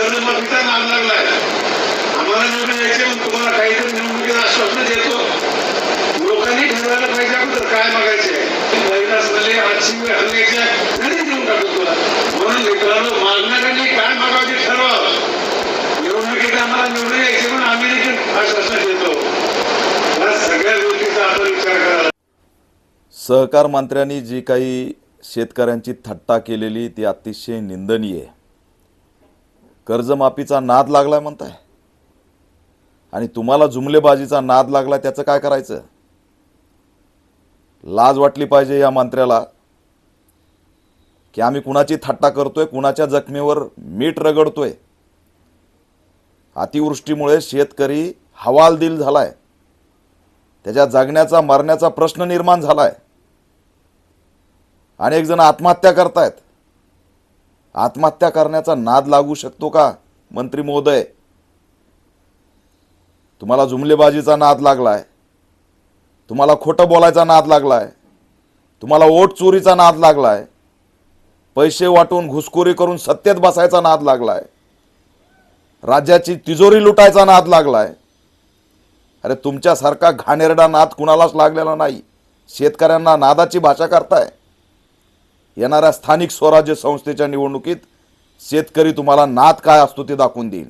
कर्जमाफीचा नाद लागलाय. आम्हाला निर्णय घ्यायचे मग तुम्हाला काहीतरी निवडणुकीत आश्वासन देतो. लोकांनी ठरवायला पाहिजे अगोदर काय मागायचे कैलास मले आजची वेळ हल्ल्याच्या घरी देऊन टाकू तुला. म्हणून मित्रांनो मागणाऱ्यांनी काय मागावं ते ठरवा. निवडणुकीत आम्हाला निवडून यायचे म्हणून आम्ही देखील आश्वासन देतो. या सगळ्या गोष्टीचा आपण विचार करा सहकार मंत्र्यांनी जी काही शेतकऱ्यांची थट्टा केलेली ती अतिशय निंदनीय आहे. कर्जमाफीचा नाद लागलाय म्हणताय. आणि तुम्हाला जुमलेबाजीचा नाद लागला त्याचं काय करायचं? लाज वाटली पाहिजे या मंत्र्याला की आम्ही कुणाची थट्टा करतोय कुणाच्या जखमेवर मीठ रगडतोय. अतिवृष्टीमुळे शेतकरी हवालदिल झालाय. त्याच्या जगण्याचा मरण्याचा प्रश्न निर्माण झालाय. अनेक जण आत्महत्या करतायत. आत्महत्या करण्याचा नाद लागू शकतो का? मंत्री महोदय तुम्हाला जुमलेबाजीचा नाद लागलाय तुम्हाला खोटं बोलायचा नाद लागलाय तुम्हाला ओट चोरीचा नाद लागलाय पैसे वाटून घुसखोरी करून सत्तेत बसायचा नाद लागलाय राज्याची तिजोरी लुटायचा नाद लागलाय. अरे तुमच्यासारखा घाणेरडा नाद कुणालाच लागलेला नाही. शेतकऱ्यांना नादाची भाषा करताय. येणाऱ्या स्थानिक स्वराज्य संस्थेच्या निवडणुकीत शेतकरी तुम्हाला नाद काय असतो ते दाखवून देईल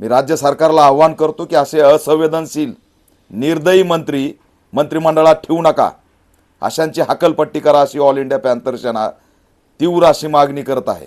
मी राज्य सरकारला आव्हान करतो की असे असंवेदनशील निर्दयी मंत्री मंत्रिमंडळात ठेवू नका. अशांची हकलपट्टी करा अशी ऑल इंडिया पॅन्थर सेना तीव्र अशी मागणी करत आहे.